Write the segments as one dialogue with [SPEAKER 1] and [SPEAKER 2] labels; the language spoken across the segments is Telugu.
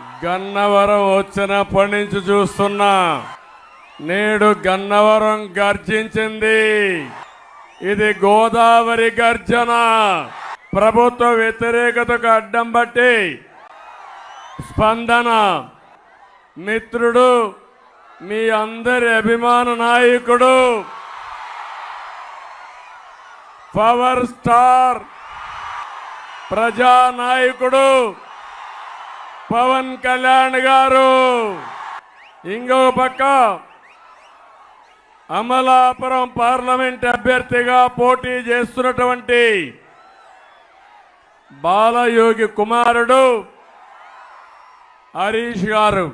[SPEAKER 1] గన్నవరం వచ్చినప్పటి నుంచి చూస్తున్నా. నేడు గన్నవరం గర్జించింది. ఇది గోదావరి గర్జన. ప్రభుత్వ వ్యతిరేకతకు అడ్డం బట్టి స్పందన. మిత్రుడు మీ అందరి అభిమాన నాయకుడు పవర్ స్టార్ ప్రజానాయకుడు పవన్ కళ్యాణ్ గారు. ఇంకో పక్క అమలాపురం పార్లమెంట్ అభ్యర్థిగా పోటీ చేస్తున్నటువంటి బాలయోగి కుమారుడు హరీష్ గారు.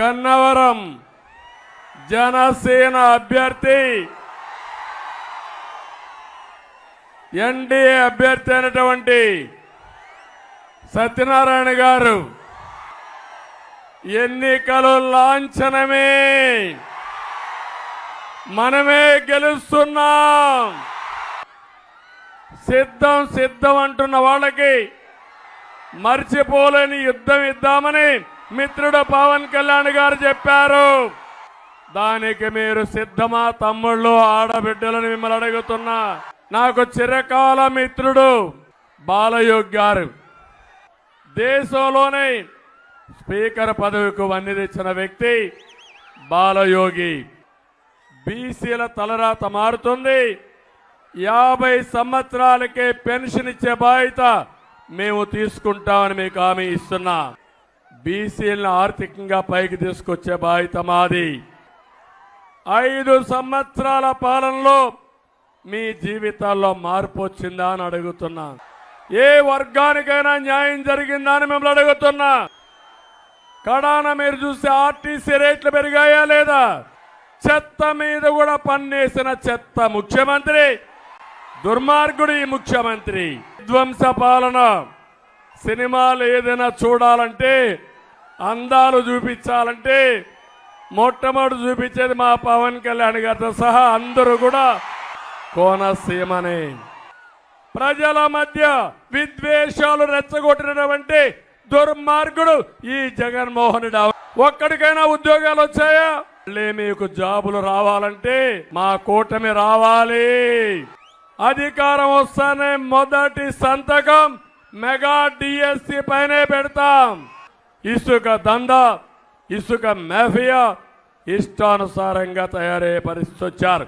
[SPEAKER 1] గన్నవరం జనసేన అభ్యర్థి ఎన్డీఏ అభ్యర్థి అయినటువంటి సత్యనారాయణ గారు ఎన్నికలు లాంఛనమే. మనమే గెలుస్తున్నాం. సిద్ధం సిద్ధం అంటున్న వాళ్ళకి మర్చిపోలేని యుద్ధం ఇద్దామని మిత్రుడు పవన్ కళ్యాణ్ గారు చెప్పారు. దానికి మీరు సిద్ధమా తమ్ముళ్ళు ఆడబిడ్డలను మిమ్మల్ని అడుగుతున్నా. నాకు చిరకాల మిత్రుడు బాలయోగ్ గారు. దేశంలోనే స్పీకర్ పదవికి వన్నె తెచ్చిన వ్యక్తి బాలయోగి. బీసీల తలరాత మారుతుంది. యాభై సంవత్సరాలకే పెన్షన్ ఇచ్చే బాధ్యత మేము తీసుకుంటామని మీకు హామీ ఇస్తున్నా. బీసీలను ఆర్థికంగా పైకి తీసుకొచ్చే బాధ్యత మాది. ఐదు సంవత్సరాల పాలనలో మీ జీవితాల్లో మార్పు వచ్చిందా అని అడుగుతున్నాను ఏ వర్గానికైనా న్యాయం జరిగిందా అని మిమ్మల్ని అడుగుతున్నా. కడాన మీరు చూస్తే ఆర్టీసీ రేట్లు పెరిగాయా లేదా? చెత్త మీద కూడా పన్నేసిన చెత్త ముఖ్యమంత్రి. దుర్మార్గుడు ఈ ముఖ్యమంత్రి. విధ్వంస పాలన. సినిమాలు ఏదైనా చూడాలంటే అందాలు చూపించాలంటే మొట్టమొదటి చూపించేది మా పవన్ కళ్యాణ్ గారితో సహా అందరూ కూడా కోనసీమనే. ప్రజల మధ్య విద్వేషాలు రెచ్చగొట్టినటువంటి దుర్మార్గుడు ఈ జగన్మోహన్ రెడ్డి. ఒక్కడికైనా ఉద్యోగాలు వచ్చాయా? మళ్ళీ మీకు జాబులు రావాలంటే మా కూటమి రావాలి. అధికారం వస్తానే మొదటి సంతకం మెగా డిఎస్సి పైనే పెడతాం. ఇసుక దందా ఇసుక మాఫియా ఇష్టానుసారంగా తయారయ్యే పరిస్థితి వచ్చారు.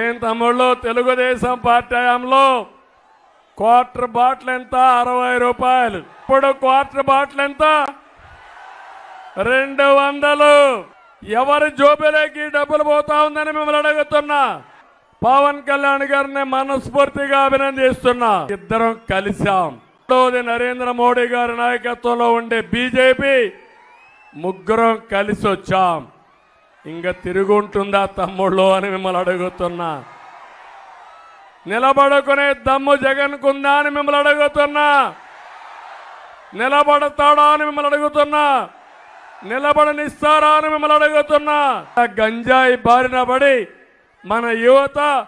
[SPEAKER 1] ఏం తమ్ముళ్ళు తెలుగుదేశం పార్టీ హయాంలో క్వార్టర్ బాటిల్ ఎంత? అరవై రూపాయలు. ఇప్పుడు క్వార్టర్ బాటిల్ ఎంత? రెండు వందలు. ఎవరి జోబులోకి డబ్బులు పోతా ఉందని మిమ్మల్ని అడుగుతున్నా. పవన్ కళ్యాణ్ గారిని మనస్ఫూర్తిగా అభినందిస్తున్నా. ఇద్దరం కలిశాం. రెండవది నరేంద్ర మోడీ గారి నాయకత్వంలో ఉండే బీజేపీ. ముగ్గురం కలిసి వచ్చాం ఇంకా తిరుగుంటుందా తమ్ముళ్ళు అని మిమ్మల్ని అడుగుతున్నా. నిలబడుకునే దమ్ము జగన్కుందా అని మిమ్మల్ని అడుగుతున్నా. నిలబడతాడా అని మిమ్మల్ని అడుగుతున్నా. నిలబడనిస్తారా అని మిమ్మల్ని అడుగుతున్నా. గంజాయి బారిన పడి మన యువత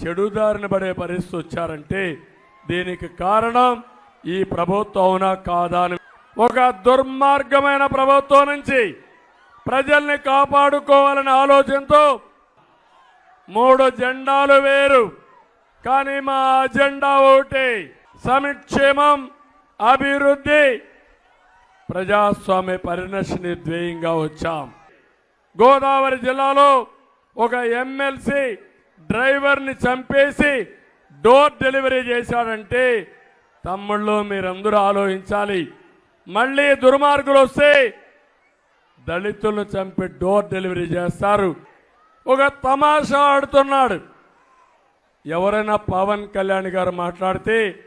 [SPEAKER 1] చెడుదారిన పడే పరిస్థితి వచ్చారంటే దీనికి కారణం ఈ ప్రభుత్వం అవునా కాదా అని. ఒక దుర్మార్గమైన ప్రభుత్వం నుంచి ప్రజల్ని కాపాడుకోవాలనే ఆలోచనతో మూడు జెండాలు వేరు. కానీ మా అజెండా ఒకటి సంక్షేమం అభివృద్ధి. ప్రజాస్వామ్య పరిరక్షణ ధ్యేయంగా వచ్చాం. గోదావరి జిల్లాలో ఒక ఎమ్మెల్సీ డ్రైవర్ని చంపేసి డోర్ డెలివరీ చేశాడంటే తమ్ముళ్ళు మీరందరూ ఆలోచించాలి. మళ్ళీ దుర్మార్గులు వస్తే దళితులను చంపి డోర్ డెలివరీ చేస్తారు. ఒక తమాషా ఆడుతున్నాడు. ఎవరైనా పవన్ కళ్యాణ్ గారు మాట్లాడితే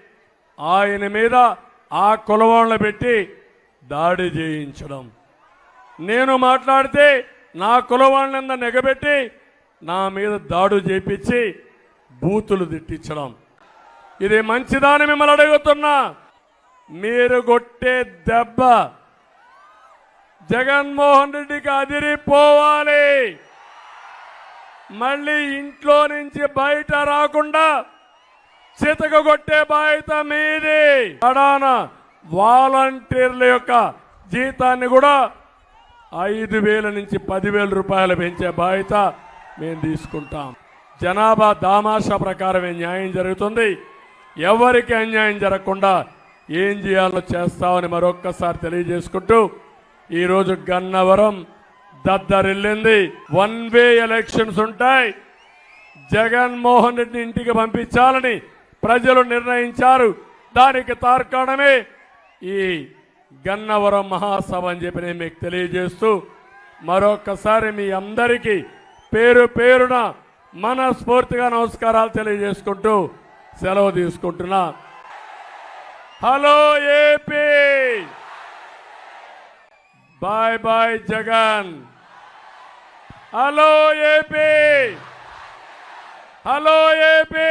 [SPEAKER 1] ఆయన మీద ఆ కులవాళ్ళని పెట్టి దాడి చేయించడం. నేను మాట్లాడితే నా కులవాళ్ళంద నెగబెట్టి నా మీద దాడు చేపించి బూతులు తిట్టించడం. ఇది మంచిదాని మిమ్మల్ని అడుగుతున్నా. మీరు కొట్టే దెబ్బ జగన్మోహన్ రెడ్డికి అదిరిపోవాలి. మళ్ళీ ఇంట్లో నుంచి బయట రాకుండా చితక కొట్టే బాధ్యత మీది. కడాన వాలంటీర్ల యొక్క జీతాన్ని కూడా ఐదు వేల నుంచి పదివేల రూపాయలు పెంచే బాధ్యత మేము తీసుకుంటాం. జనాభా దామాషా ప్రకారమే న్యాయం జరుగుతుంది. ఎవరికి అన్యాయం జరగకుండా ఏం చేయాలో చేస్తామని మరొక్కసారి తెలియజేసుకుంటూ ఈరోజు గన్నవరం దద్దరిల్లింది. వన్ వే ఎలక్షన్స్ ఉంటాయి. జగన్మోహన్ రెడ్డి ఇంటికి పంపించాలని ప్రజలు నిర్ణయించారు. దానికి తార్కాణమే ఈ గన్నవరం మహాసభ అని చెప్పి నేను మీకు తెలియజేస్తూ మరొకసారి మీ అందరికీ పేరు పేరున మనస్ఫూర్తిగా నమస్కారాలు తెలియజేసుకుంటూ సెలవు తీసుకుంటున్నా. Hello AP! Bye bye Jagan! Hello AP! Hello AP!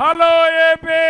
[SPEAKER 1] Hello AP!